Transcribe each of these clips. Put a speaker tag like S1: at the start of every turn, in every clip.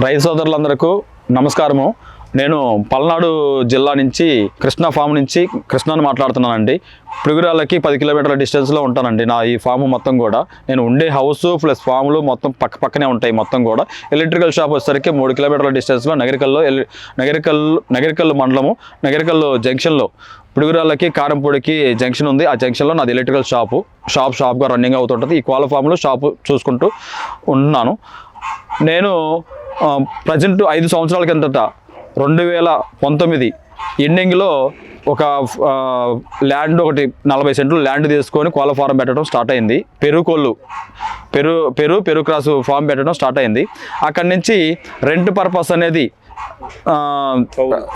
S1: రైతు సోదరులందరికీ నమస్కారము. నేను పల్నాడు జిల్లా నుంచి కృష్ణా ఫామ్ నుంచి కృష్ణాని మాట్లాడుతున్నానండి. పురుగురాలకి పది కిలోమీటర్ల డిస్టెన్స్లో ఉంటానండి నా ఈ ఫామ్ మొత్తం కూడా. నేను ఉండే హౌస్ ప్లస్ ఫామ్లు మొత్తం పక్క పక్కనే ఉంటాయి మొత్తం కూడా. ఎలక్ట్రికల్ షాప్ వచ్చేసరికి మూడు కిలోమీటర్ల డిస్టెన్స్లో నగరికల్లో ఎల్- నగరికల్ నగరికల్ మండలము నగరికల్ జంక్షన్లో పుడుగురాళ్ళకి కారంపూడికి జంక్షన్ ఉంది. ఆ జంక్షన్లో నాది ఎలక్ట్రికల్ షాపు. షాప్ షాప్గా రన్నింగ్ అవుతుంటుంది. ఈ కోళ్ళ ఫామ్లో షాపు చూసుకుంటూ ఉన్నాను. నేను ప్రజెంట్ ఐదు సంవత్సరాల కిందట రెండు వేల పంతొమ్మిది ఎండింగ్లో ఒక ల్యాండ్ ఒకటి నలభై సెంట్లు ల్యాండ్ తీసుకొని కోళ్ళ ఫారం పెట్టడం స్టార్ట్ అయింది. పెరుగు కోళ్ళు పెరు పెరు పెరుగు క్రాస్ ఫామ్ పెట్టడం స్టార్ట్ అయింది. అక్కడి నుంచి రెంట్ పర్పస్ అనేది ఆ,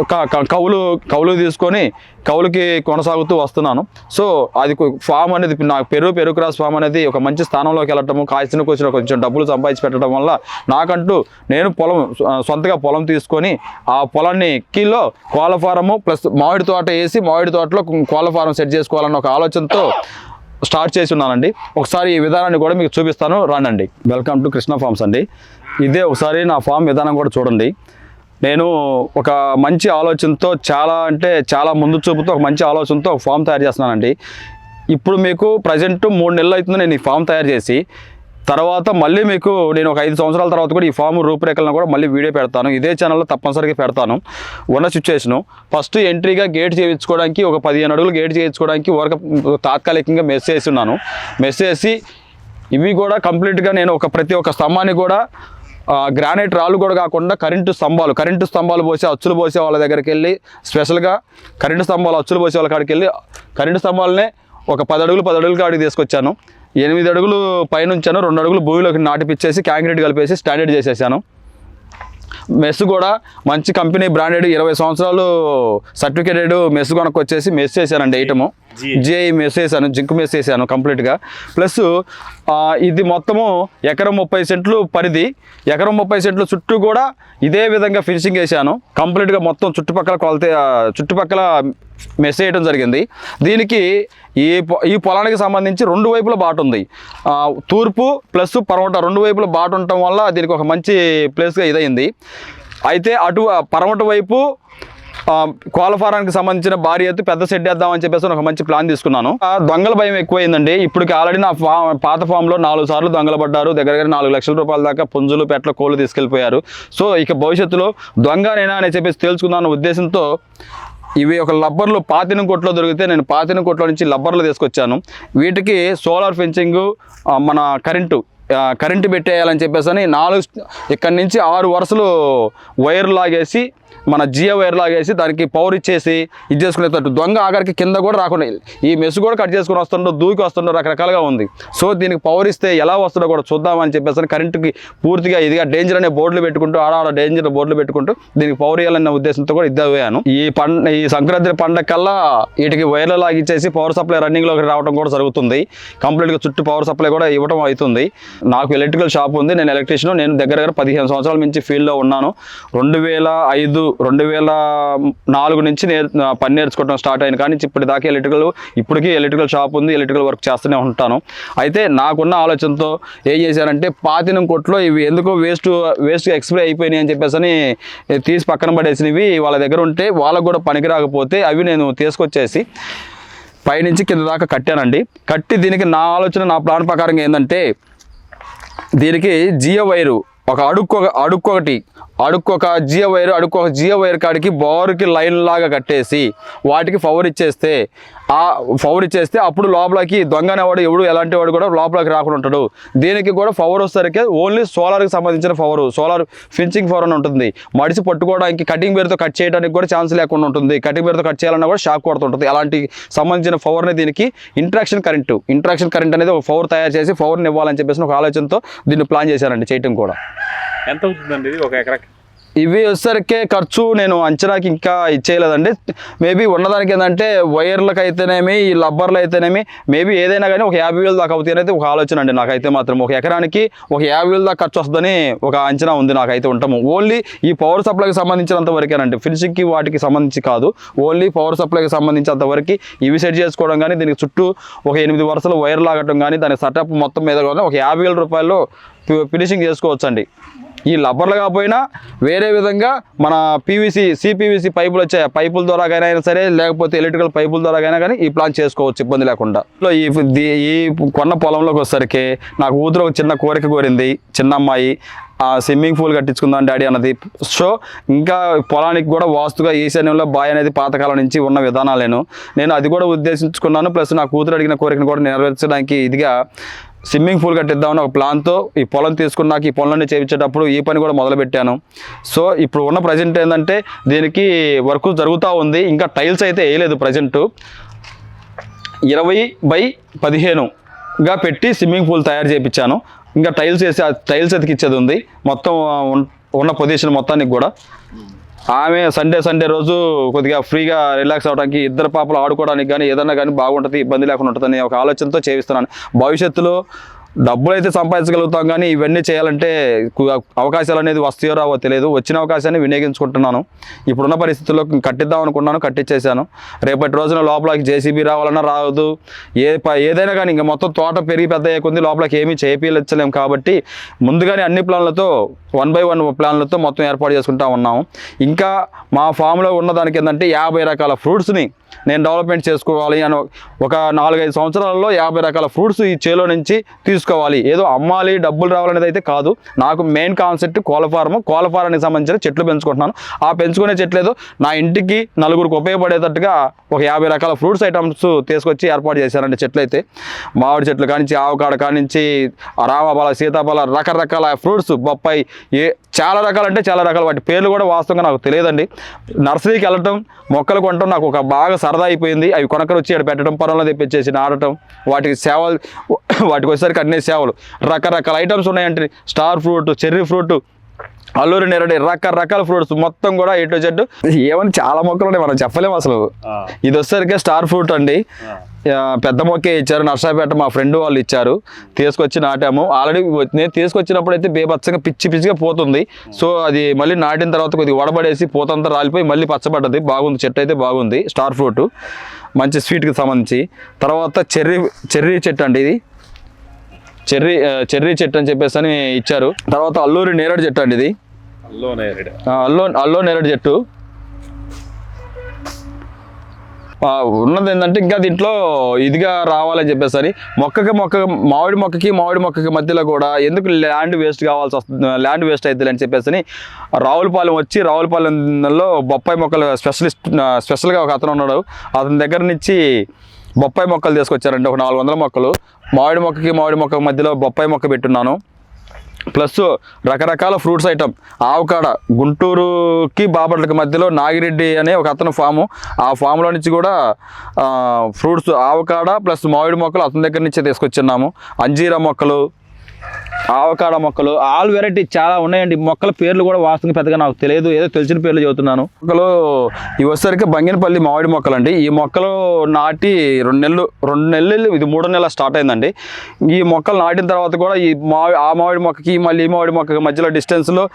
S1: క- క- కౌలు కౌలు తీసుకొని కౌలుకి కొనసాగుతూ వస్తున్నాను. సో అది ఫామ్ అనేది నాకు పెరుగు పెరుగు క్రాస్ ఫామ్ అనేది ఒక మంచి స్థానంలోకి వెళ్ళటము కాసిన కూర్చుని కొంచెం డబ్బులు సంపాదించి పెట్టడం వల్ల నాకంటూ నేను పొలం సొంతగా పొలం తీసుకొని ఆ పొలాన్ని కిలో కోళ్ళ ఫారము ప్లస్ మామిడి తోట వేసి మామిడి తోటలో కోళ్ళ ఫారం సెట్ చేసుకోవాలన్న ఒక ఆలోచనతో స్టార్ట్ చేసి ఉన్నానండి. ఒకసారి ఈ విధానాన్ని కూడా మీకు చూపిస్తాను. రానండి. వెల్కమ్ టు కృష్ణ ఫార్మ్స్ అండి. ఇదే ఒకసారి నా ఫామ్ విధానం కూడా చూడండి. నేను ఒక మంచి ఆలోచనతో చాలా అంటే చాలా ముందు చూపుతో ఒక మంచి ఆలోచనతో ఒక ఫామ్ తయారు చేస్తున్నానండి. ఇప్పుడు మీకు ప్రజెంట్ మూడు నెలలు అవుతుంది నేను ఈ ఫామ్ తయారు చేసి తర్వాత మళ్ళీ మీకు నేను ఒక ఐదు సంవత్సరాల తర్వాత కూడా ఈ ఫామ్ రూపురేఖలను కూడా మళ్ళీ వీడియో పెడతాను. ఇదే ఛానల్లో తప్పనిసరిగా పెడతాను. ఉన్న సిచ్యువేషను ఫస్ట్ ఎంట్రీగా గేట్ చేయించుకోవడానికి ఒక పదిహేను అడుగులు గేట్ చేయించుకోవడానికి వరకు తాత్కాలికంగా మెస్ చేసి ఉన్నాను. మెస్ చేసి ఇవి కూడా కంప్లీట్గా నేను ఒక ప్రతి ఒక్క స్తంభాన్ని కూడా గ్రానైట్ రాళ్ళు కూడా కాకుండా కరెంటు స్తంభాలు కరెంటు స్తంభాలు పోసి అచ్చులు పోసే వాళ్ళ దగ్గరికి వెళ్ళి స్పెషల్గా కరెంటు స్తంభాలు అచ్చులు పోసే వాళ్ళ కాడికి వెళ్ళి కరెంటు స్తంభాలనే ఒక పది అడుగులు పది అడుగులు కాడికి తీసుకొచ్చాను. ఎనిమిది అడుగులు పైనుంచాను రెండు అడుగులు భూమిలోకి నాటిపిచ్చేసి కాంక్రీట్ కలిపేసి స్టాండర్డ్ చేసేసాను. మెస్ కూడా మంచి కంపెనీ బ్రాండెడ్ ఇరవై సంవత్సరాలు సర్టిఫికేటెడ్ మెస్ కొనుక్కొచ్చేసి మెస్ చేశానండి ఐటము. జిఐ మెస్ చేశాను జింక్ మెస్ చేశాను కంప్లీట్గా. ప్లస్ ఇది మొత్తము ఎకరం ముప్పై సెంట్లు పరిధి. ఎకరం ముప్పై సెంట్లు చుట్టూ కూడా ఇదే విధంగా ఫినిషింగ్ వేసాను కంప్లీట్గా మొత్తం చుట్టుపక్కల కొలత చుట్టుపక్కల మెస్ చేయడం జరిగింది. దీనికి ఈ ఈ పొలానికి సంబంధించి రెండు వైపుల బాట ఉంది. తూర్పు ప్లస్ పరమట రెండు వైపుల బాట ఉండటం వల్ల దీనికి ఒక మంచి ప్లేస్గా ఇదైంది అయితే అటు పరమట వైపు ఆ, ఫారానికి సంబంధించిన భారీ ఎత్తు పెద్ద షెడ్ వేద్దామని చెప్పేసి ఒక మంచి ప్లాన్ తీసుకున్నాను. ఆ, దొంగల భయం ఎక్కువైందండి. ఇప్పటికి ఆల్రెడీ నా ఫా పాత ఫామ్లో నాలుగు సార్లు దొంగలు పడ్డారు. దగ్గర దగ్గర నాలుగు లక్షల రూపాయల దాకా పుంజులు పెట్ల కోళ్ళు తీసుకెళ్ళిపోయారు. సో ఇక భవిష్యత్తులో దొంగనేనా అని చెప్పేసి తేల్చుకుందాం ఉద్దేశంతో ఇవి ఒక లబ్బర్లు పాతిన కొట్లో దొరికితే నేను పాతిన కొట్లో నుంచి లబ్బర్లు తీసుకొచ్చాను. వీటికి సోలార్ ఫెన్సింగ్ మన కరెంటు కరెంటు పెట్టేయాలని చెప్పేసి అని నాలుగు ఇక్కడి నుంచి ఆరు వరుసలు వైర్ లాగేసి మన జియో వైర్ లాగేసి దానికి పవర్ ఇచ్చేసి ఇది చేసుకునేటట్టు దొంగ ఆఖరికి కింద కూడా రాకుండా ఈ మెస్ కూడా కట్ చేసుకుని వస్తుండో దూకి వస్తుండో రకరకాలుగా ఉంది. సో దీనికి పవర్ ఇస్తే ఎలా వస్తుందో కూడా చూద్దామని చెప్పేసి కరెంటుకి పూర్తిగా ఇదిగా డేంజర్ అనే బోర్డులు పెట్టుకుంటూ ఆడ ఆడ డేంజర్ బోర్డులు పెట్టుకుంటూ దీనికి పవర్ ఇవ్వాలన్న ఉద్దేశంతో కూడా ఇద్దపోయాను ఈ పండ ఈ సంక్రాంతి పండగ కల్లా వీటికి వైర్లు లాగిచ్చేసి పవర్ సప్లై రన్నింగ్లోకి రావడం కూడా జరుగుతుంది. కంప్లీట్గా చుట్టూ పవర్ సప్లై కూడా ఇవ్వడం అవుతుంది. నాకు ఎలక్ట్రికల్ షాప్ ఉంది నేను ఎలక్ట్రీషియన్ నేను దగ్గర దగ్గర పదిహేను సంవత్సరాల నుంచి ఫీల్డ్లో ఉన్నాను. రెండు వేల ఐదు రెండు వేల నాలుగు నుంచి నేర్ పని నేర్చుకోవడం స్టార్ట్ అయింది. కానీ ఇప్పటిదాకా ఎలక్ట్రికల్ ఇప్పటికీ ఎలక్ట్రికల్ షాప్ ఉంది ఎలక్ట్రికల్ వర్క్ చేస్తూనే ఉంటాను. అయితే నాకున్న ఆలోచనతో ఏం చేశానంటే పాతినం కొట్లో ఇవి ఎందుకో వేస్ట్ వేస్ట్గా ఎక్స్పైర్ అయిపోయినాయి అని చెప్పేసి అని తీసి పక్కన పడేసినవి వాళ్ళ దగ్గర ఉంటే వాళ్ళకు కూడా పనికి రాకపోతే అవి నేను తీసుకొచ్చేసి పైనుంచి కింద దాకా కట్టానండి. కట్టి దీనికి నా ఆలోచన నా ప్లాన్ ప్రకారం ఏంటంటే దీనికి జియో వైరు ఒక అడుక్కొక అడుక్కొకటి అడుక్కొక జియో వైర్ అడుక్కొక జియో వైర్ కాడికి బోర్కి లైన్ లాగా కట్టేసి వాటికి ఫవర్ ఇచ్చేస్తే ఆ ఫవర్ ఇచ్చేస్తే అప్పుడు లోపలికి దొంగ అనేవాడు ఎవడు ఎలాంటి వాడు కూడా లోపలికి రాకుండా ఉంటాడు. దీనికి కూడా పవర్ వచ్చేసరికి ఓన్లీ సోలార్కి సంబంధించిన పవర్ సోలార్ ఫిన్చింగ్ ఫవర్ అని ఉంటుంది. మడిసి పట్టుకోవడానికి కటింగ్ బేర్తో కట్ చేయడానికి కూడా ఛాన్స్ లేకుండా ఉంటుంది. కటింగ్ బేర్తో కట్ చేయాలన్నా కూడా షాక్ కొడుతుంటుంది అలాంటి సంబంధించిన పవర్ని దీనికి ఇంట్రాక్షన్ కరెంటు ఇంట్రాక్షన్ కరెంట్ అనేది ఒక ఫవర్ తయారు చేసి ఫవర్ని ఇవ్వాలని చెప్పేసి ఒక ఆలోచనతో దీన్ని ప్లాన్ చేశారండి చేయటం కూడా.
S2: ఎంత అవుతుందండి ఇది ఒక ఎకరాకి?
S1: ఇవి వచ్చేసరికి ఖర్చు నేను అంచనాకి ఇంకా ఇచ్చేయలేదండి. మేబీ ఉన్నదానికి ఏంటంటే వైర్లకు అయితేనేమి ఈ లబ్బర్లు అయితేనేమి మేబీ ఏదైనా కానీ ఒక యాభై వేలు దాకా అవుతాయి అనేది ఒక ఆలోచన అండి నాకైతే మాత్రం. ఒక ఎకరానికి ఒక యాభై వేలు దాకా ఖర్చు వస్తుందని ఒక అంచనా ఉంది నాకైతే ఉంటాము ఓన్లీ ఈ పవర్ సప్లైకి సంబంధించినంత వరకేనండి. ఫినిషింగ్కి వాటికి సంబంధించి కాదు. ఓన్లీ పవర్ సప్లైకి సంబంధించినంత వరకు ఇవి సెట్ చేసుకోవడం కానీ దీనికి చుట్టూ ఒక ఎనిమిది వరుసలు వైర్ లాగటం కానీ దాని సెటప్ మొత్తం మీద కూడా ఒక యాభై వేల రూపాయలు ఫినిషింగ్ చేసుకోవచ్చండి. ఈ లబ్బర్లు కాకపోయినా వేరే విధంగా మన పీవీసీ సిపివిసి పైపులు వచ్చే పైపుల ద్వారా అయినా సరే లేకపోతే ఎలక్ట్రికల్ పైపుల ద్వారా అయినా కానీ ఈ ప్లాన్ చేసుకోవచ్చు ఇబ్బంది లేకుండా. ఈ ఈ కొన్న పొలంలోకి వచ్చేసరికి నాకు కూతురు ఒక చిన్న కోరిక కోరింది. చిన్న అమ్మాయి ఆ స్విమ్మింగ్ పూల్ కట్టించుకుందాం డాడీ అన్నది. సో ఇంకా పొలానికి కూడా వాస్తుగా ఈశాన్యంలో బాయ్ అనేది పాతకాలం నుంచి ఉన్న విధానాలేను. నేను అది కూడా ఉద్దేశించుకున్నాను. ప్లస్ నా కూతురు అడిగిన కోరికను కూడా నెరవేర్చడానికి ఇదిగా స్విమ్మింగ్ పూల్ కట్టిద్దామని ఒక ప్లాన్తో ఈ పొలం తీసుకున్నాక ఈ పొలాన్ని చేయించేటప్పుడు ఈ పని కూడా మొదలుపెట్టాను. సో ఇప్పుడు ఉన్న ప్రజెంట్ ఏంటంటే దీనికి వర్క్ జరుగుతూ ఉంది. ఇంకా టైల్స్ అయితే వేయలేదు ప్రజెంటు. ఇరవై బై పదిహేనుగా పెట్టి స్విమ్మింగ్ పూల్ తయారు చేయించాను. ఇంకా టైల్స్ వేసి ఆ టైల్స్ ఎతికిచ్చేది ఉంది. మొత్తం ఉన్న పొజిషన్ మొత్తానికి కూడా. ఆమె సండే సండే రోజు కొద్దిగా ఫ్రీగా రిలాక్స్ అవ్వడానికి ఇద్దరు పాపలు ఆడుకోవడానికి కానీ ఏదన్నా కానీ బాగుంటుంది ఇబ్బంది లేకుండా ఉంటుందని ఒక ఆలోచనతో చేయిస్తున్నాను. భవిష్యత్తులో డబ్బులు అయితే సంపాదించగలుగుతాం కానీ ఇవన్నీ చేయాలంటే అవకాశాలు అనేది వస్తాయో రావో తెలియదు. వచ్చిన అవకాశాన్ని వినియోగించుకుంటున్నాను. ఇప్పుడున్న పరిస్థితుల్లో కట్టిద్దాం అనుకున్నాను కట్టించేశాను రేపటి రోజున లోపలికి జేసీబీ రావాలన్నా రాదు ఏ ప- ఏదైనా కానీ ఇంకా మొత్తం తోట పెరిగి పెద్ద అయ్యే లోపలికి ఏమీ చేపించలేము కాబట్టి ముందుగానే అన్ని ప్లాన్లతో వన్ బై వన్ ప్లాన్లతో మొత్తం ఏర్పాటు చేసుకుంటా ఉన్నాము ఇంకా మా ఫామ్లో ఉన్న దానికి ఏంటంటే యాభై రకాల ఫ్రూట్స్ని నేను డెవలప్మెంట్ చేసుకోవాలి అని ఒక నాలుగైదు సంవత్సరాలలో యాభై రకాల ఫ్రూట్స్ ఈ చేలో నుంచి తీసుకోవాలి. ఏదో అమ్మాలి డబ్బులు రావాలనేది అయితే కాదు. నాకు మెయిన్ కాన్సెప్ట్ కోళ్ళ ఫారం సంబంధించిన చెట్లు పెంచుకుంటున్నాను. ఆ పెంచుకునే చెట్లు ఏదో నా ఇంటికి నలుగురికి ఉపయోగపడేటట్టుగా ఒక యాభై రకాల ఫ్రూట్స్ ఐటమ్స్ తీసుకొచ్చి ఏర్పాటు చేశానండి చెట్లు అయితే మామిడి చెట్లు కానించి ఆవకాడ కానించి రామఫల సీతాఫల రకరకాల ఫ్రూట్స్ బొప్పాయి ఏ చాలా రకాలు అంటే చాలా రకాలు. వాటి పేర్లు కూడా వాస్తవంగా నాకు తెలియదండి. నర్సరీకి వెళ్ళటం మొక్కలు కొనటం నాకు ఒక బాగా సరదా అయిపోయింది. అవి కొనకలు వచ్చి ఇక్కడ పెట్టడం పొలంలో తెప్పించేసి నాటడం వాటికి సేవలు వాటికి వచ్చేసరికి అన్ని సేవలు. రకరకాల ఐటమ్స్ ఉన్నాయంటే స్టార్ ఫ్రూట్ చెర్రీ ఫ్రూట్ అల్లూరి నేరడి రకరకాల ఫ్రూట్స్ మొత్తం కూడా ఎటు జెడ్. ఏమని చాలా మొక్కలు ఉన్నాయి మనం చెప్పలేము అసలు. ఇది వచ్చేసరికి స్టార్ ఫ్రూట్ అండి. పెద్ద మొక్కే ఇచ్చారు. నర్సాపేట మా ఫ్రెండ్ వాళ్ళు ఇచ్చారు. తీసుకొచ్చి నాటాము. ఆల్రెడీ నేను తీసుకొచ్చినప్పుడు అయితే బేబచ్చగా పిచ్చి పిచ్చిగా పోతుంది. సో అది మళ్ళీ నాటిన తర్వాత కొద్దిగా వడబడేసి పోతంతా రాలిపోయి మళ్ళీ పచ్చబడ్డది. బాగుంది. చెట్టు అయితే బాగుంది. Star fruit. మంచి స్వీట్కి సంబంధించి. తర్వాత చెర్రీ చెర్రీ చెట్టు అండి ఇది. చెర్రీ చెర్రీ చెట్టు అని చెప్పేసి అని ఇచ్చారు. తర్వాత అల్లూరి నేరేడు చెట్టు అండి ఇది.
S2: అల్లో నేరేడు.
S1: అల్లో అల్లో నేరేడు చెట్టు. ఉన్నది ఏంటంటే ఇంకా దీంట్లో ఇదిగా రావాలని చెప్పేసి అని. మొక్కకి మొక్క మామిడి మొక్కకి మామిడి మొక్కకి మధ్యలో కూడా ఎందుకు ల్యాండ్ వేస్ట్ కావాల్సి వస్తుంది ల్యాండ్ వేస్ట్ అవుతుంది అని చెప్పేసి అని రావులపాలెం వచ్చి రావులపాలెంలో బొప్పాయి మొక్కలు స్పెషలిస్ట్ స్పెషల్గా ఒక అతను ఉన్నాడు. అతని దగ్గర నుంచి బొప్పాయి మొక్కలు తీసుకొచ్చారండి. ఒక నాలుగు వందల మొక్కలు. మామిడి మొక్కకి మామిడి మొక్క మధ్యలో బొప్పాయి మొక్క పెట్టున్నాను. ప్లస్ రకరకాల ఫ్రూట్స్ ఐటమ్. ఆవకాడ గుంటూరుకి బాపట్లకి మధ్యలో నాగిరెడ్డి అనే ఒక అతను ఫాము. ఆ ఫామ్లో నుంచి కూడా ఫ్రూట్స్ ఆవకాడ ప్లస్ మామిడి మొక్కలు అతని దగ్గర నుంచే తీసుకొచ్చున్నాము అంజీరా మొక్కలు ఆవకాడ మొక్కలు ఆల్ వెరైటీ చాలా ఉన్నాయండి. మొక్కల పేర్లు కూడా వాస్తవంగా పెద్దగా నాకు తెలియదు. ఏదో తెలిసిన పేర్లు చెబుతున్నాను. మొక్కలు ఇవి వచ్చేసరికి బంగినపల్లి మామిడి మొక్కలు అండి ఈ మొక్కలు నాటి రెండు నెలలు రెండు నెలలు ఇది మూడో నెల స్టార్ట్ అయిందండి. ఈ మొక్కలు నాటిన తర్వాత కూడా ఈ మామిడి ఆ మామిడి మొక్కకి మళ్ళీ ఈ మామిడి మొక్కకి మధ్యలో డిస్టెన్స్లో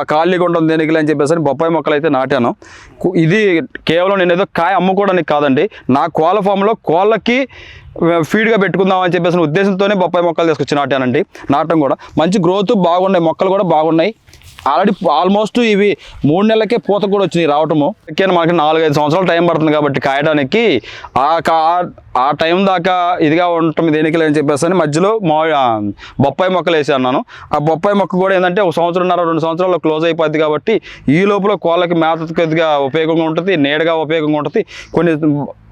S1: ఖాళీగా ఉంటుంది దేనికి అని చెప్పేసి బొప్పాయి మొక్కలు అయితే నాటాను. కు- ఇది కేవలం నేను ఏదో కాయ అమ్ముకోవడానికి కాదండి. నా కోళ్ళ ఫామ్లో కోళ్ళకి ఫీడ్గా పెట్టుకుందాం అని చెప్పేసి ఉద్దేశంతోనే బొప్పాయి మొక్కలు తీసుకొచ్చి నాటానండి నాటడం కూడా. మంచి గ్రోత్ బాగున్నాయి. మొక్కలు కూడా బాగున్నాయి. ఆల్రెడీ ఆల్మోస్ట్ ఇవి మూడు నెలలకే పూత కూడా వచ్చినాయి రావటము. ఎక్కాను మనకి నాలుగైదు సంవత్సరాలు టైం పడుతుంది కాబట్టి కాయడానికి. ఆ కా- ఆ టైం దాకా ఇదిగా ఉండటం దేనికి అని చెప్పేసి అని మధ్యలో మా బొప్పాయి మొక్కలు వేసి అన్నాను. ఆ బొప్పాయి మొక్క కూడా ఏంటంటే ఒక సంవత్సరంన్నర రెండు సంవత్సరాల్లో క్లోజ్ అయిపోద్ది కాబట్టి ఈ లోపల కోళ్ళకి మేత కొద్దిగా ఉపయోగంగా ఉంటుంది నీడగా ఉపయోగంగా ఉంటుంది కొన్ని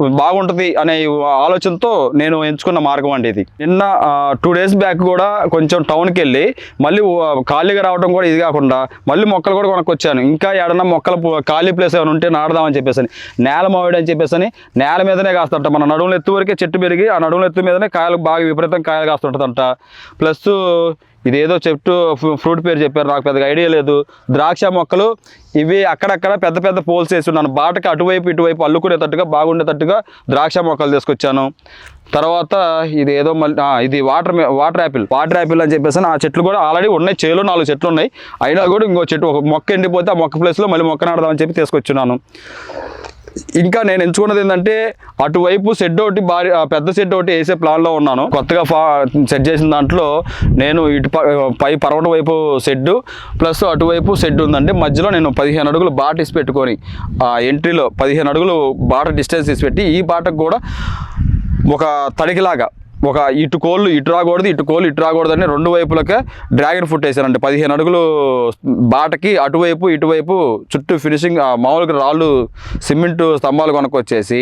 S1: బాగుంటుంది అనే ఆలోచనతో నేను ఎంచుకున్న మార్గం అండి ఇది. నిన్న టూ డేస్ బ్యాక్ కూడా కొంచెం టౌన్కి వెళ్ళి మళ్ళీ ఖాళీగా రావడం కూడా ఇది కాకుండా మళ్ళీ మొక్కలు కూడా కొనుక్కొచ్చాను. ఇంకా ఏడన్నా మొక్కలు ఖాళీ ప్లేస్ ఏమైనా ఉంటే నాడదామని చెప్పేసి అని నేల మామిడి అని చెప్పేసి అని నేల మీదనే కాస్తుంట. మన నడుములు ఎత్తు వరకే చెట్టు పెరిగి ఆ నడుములు ఎత్తు మీదనే కాయలు బాగా విపరీతం కాయలు కాస్తుంటుందంట. ప్లస్ ఇదేదో చెట్టు ఫ్రూట్ పేరు చెప్పారు. నాకు పెద్దగా ఐడియా లేదు. ద్రాక్ష మొక్కలు ఇవి అక్కడక్కడ పెద్ద పెద్ద పోల్స్ వేసి ఉన్నాను. బాటకి అటువైపు ఇటువైపు అల్లుకునేటట్టుగా బాగుండేటట్టుగా ద్రాక్ష మొక్కలు తీసుకొచ్చాను. తర్వాత ఇది ఏదో మళ్ళీ ఇది water water apple. Water apple అని చెప్పేసి ఆ చెట్లు కూడా ఆల్రెడీ ఉన్నాయి. చేలో నాలుగు చెట్లు ఉన్నాయి. అయినా కూడా ఇంకో చెట్టు ఒక మొక్క ఎండిపోతే ఆ మొక్క ప్లేస్లో మళ్ళీ మొక్క నాడదామని చెప్పి తీసుకొచ్చున్నాను. ఇంకా నేను ఎంచుకున్నది ఏంటంటే అటువైపు షెడ్ ఒకటి భారీ పెద్ద షెడ్ ఒకటి వేసే ప్లాన్లో ఉన్నాను. కొత్తగా ఫా సెట్ చేసిన దాంట్లో నేను ఇటు ప- పై పర్వట వైపు షెడ్ ప్లస్ అటువైపు షెడ్ ఉందంటే మధ్యలో నేను పదిహేను అడుగులు బాట ఇసి పెట్టుకొని ఆ ఎంట్రీలో పదిహేను అడుగులు బాట డిస్టెన్స్ ఇసి పెట్టి ఈ బాటకు కూడా ఒక తడికిలాగా ఒక ఇటు కోళ్ళు ఇటు రాకూడదు ఇటు కోళ్ళు ఇటు రాకూడదు అని రెండు వైపులకే డ్రాగన్ ఫుట్ వేసానండి పదిహేను అడుగులు బాటకి అటువైపు ఇటువైపు చుట్టూ ఫినిషింగ్ ఆ మామూలుగా రాళ్ళు సిమెంట్ స్తంభాలు కొనుక్కొచ్చేసి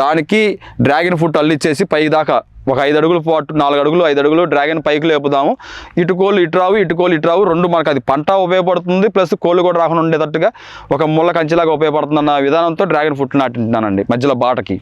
S1: దానికి డ్రాగన్ ఫ్రూట్ అల్లిచ్చేసి పై దాకా ఒక ఐదు అడుగులు పాటు నాలుగు అడుగులు ఐదు అడుగులు డ్రాగన్ పైకి లేపుదాము. ఇటు కోళ్ళు ఇటు రావు ఇటు కోళ్ళు ఇటు రావు రెండు మనకు అది పంట ఉపయోగపడుతుంది ప్లస్ కోళ్ళు కూడా రాకుండా ఉండేటట్టుగా ఒక ముళ్ళ కంచిలాగా ఉపయోగపడుతుంది అన్న విధానంతో డ్రాగన్ ఫుట్ నాటింటున్నానండి మధ్యలో బాటకి.